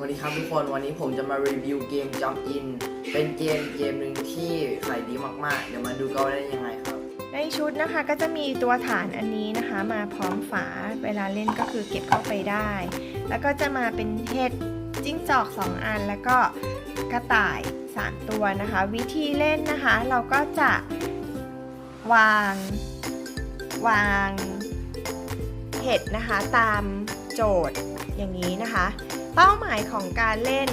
สวัสดีครับทุกคนวันนี้ผมจะมารีวิวเกม Jump In เป็นเกมเกมหนึ่งที่ขายดีมากๆ เดี๋ยวมาดูกันว่าเล่นยังไงครับ ในชุดนะคะก็จะมีตัวฐานอันนี้นะคะ มาพร้อมฝาเวลาเล่นก็คือเก็บเข้าไปได้ แล้วก็จะมาเป็นเห็ดจิ้งจอก 2 อัน แล้วก็กระต่าย 3 ตัวนะคะ วิธีเล่นนะคะ เราก็จะวางวางเห็ดนะคะตาม โจทย์อย่างนี้นะคะ เป้าหมายของการเล่น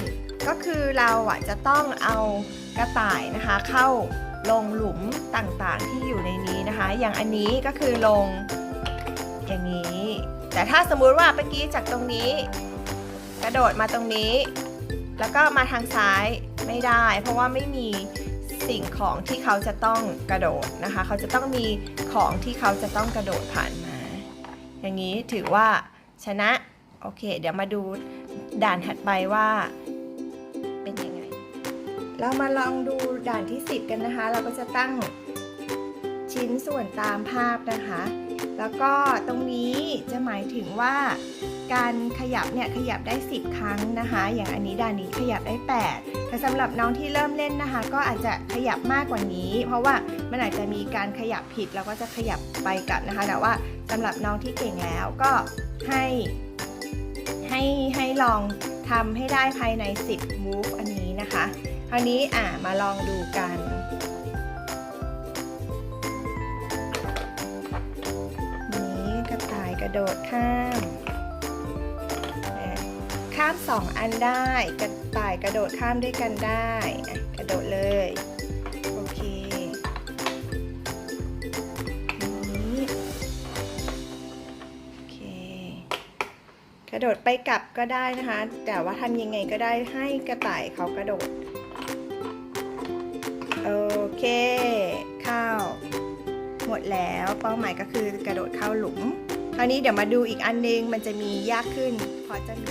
ก็คือเราอะจะต้องเอากระต่ายนะคะ เข้าลงหลุมต่างๆที่อยู่ในนี้นะคะ อย่างอันนี้ก็คือลงอย่างนี้ แต่ถ้าสมมุติว่าเมื่อกี้จากตรงนี้ กระโดดมาตรงนี้ แล้วก็มาทางซ้ายไม่ได้ เพราะว่าไม่มีสิ่งของที่เขาจะต้องกระโดดนะคะ เขาจะต้องมีของที่เขาจะต้องกระโดดผ่านมา อย่างนี้ถือว่า ชนะ โอเค เดี๋ยวมาดูด่านถัดไปว่าเป็นยังไง เรามาลองดูด่านที่ 10 กันนะคะ เราก็จะตั้งชิ้นส่วนตามภาพนะคะ แล้วก็ตรงนี้จะหมายถึงว่าการขยับเนี่ยขยับได้ 10 ครั้งนะคะ อย่างอันนี้ด่านนี้ขยับได้ 8 แต่สำหรับน้องที่เริ่มเล่นนะคะ ก็อาจจะขยับมากกว่านี้ เพราะว่ามันอาจจะมีการขยับผิดแล้วก็จะขยับไปกลับนะคะ แต่ว่าสำหรับน้องที่เก่งแล้วก็ให้ให้ให้ลองทำให้ได้ภายใน 10 move อันนี้นะคะ คราวนี้อ่ามาลองดูกัน ระต่ายกระโดดข้ามข้ามสองอันได้กระต่ายกระโดดข้ามด้วยกันได้กระโดดเลยโอเคนี้โอเคกระโดดไปกลับก็ได้นะคะ แต่ว่าทำยังไงก็ได้ให้กระต่ายเขากระโดดโอเค เข้า หมดแล้วเป้าหมายก็คือกระโดดเข้าหลุม คราวนี้เดี๋ยวมาดูอีกอันนึงมันจะมียากขึ้นพราะจะมี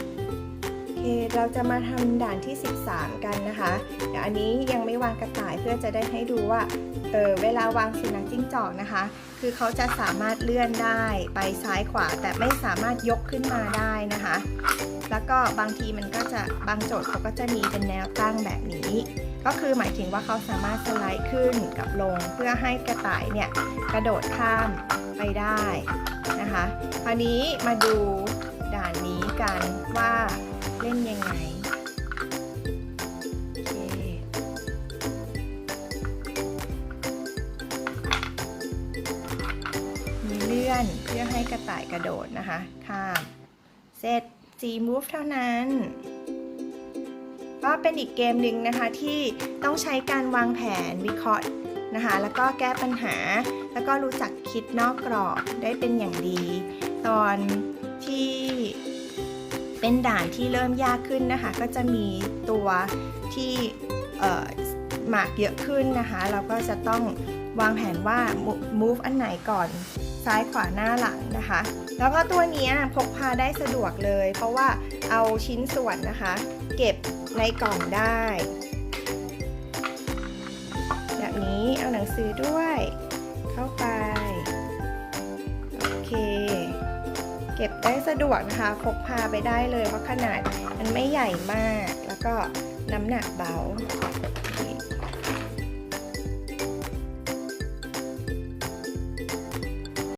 โอเคเราจะมาทำด่านที่ 13 กันนะคะเดี๋ยวอันนี้ยังไม่วางกระต่ายเพื่อจะได้ให้ดูว่าเออเวลาวางสุนัขจิ้งจอกนะคะ คือเขาจะสามารถเลื่อนได้ไปซ้ายขวา แต่ไม่สามารถยกขึ้นมาได้นะคะ แล้วก็บางทีมันก็จะบางโจทย์เขาก็จะมีเป็นแนวตั้งแบบนี้ ก็คือหมายถึงว่าเขาสามารถสไลด์ขึ้นกับลง เพื่อให้กระต่ายเนี่ยกระโดดข้ามไปได้ นะคะ คราวนี้มาดูด่านนี้กันว่าเล่นยังไงมีเลื่อนเพื่อให้กระต่ายกระโดดนะคะ ข้าม เสร็จ4 move เท่านั้นก็เป็นอีกเกมหนึ่งนะคะที่ต้องใช้การวางแผนวิเคราะห์ นะคะ แล้วก็แก้ปัญหา แล้วก็รู้จักคิดนอกกรอบได้เป็นอย่างดี ตอนที่เป็นด่านที่เริ่มยากขึ้นนะคะ ก็จะมีตัวที่หมากเยอะขึ้นนะคะ เราก็จะต้องวางแผนว่า move อันไหนก่อนซ้ายขวาหน้าหลังนะคะ แล้วก็ตัวนี้พกพาได้สะดวกเลย เพราะว่าเอาชิ้นส่วนนะคะ เก็บในกล่องได้ เอาหนังสือด้วย เข้าไป โอเค เก็บได้สะดวกนะคะพกพาไปได้เลยเพราะขนาดมันไม่ใหญ่มาก แล้วก็น้ำหนักเบา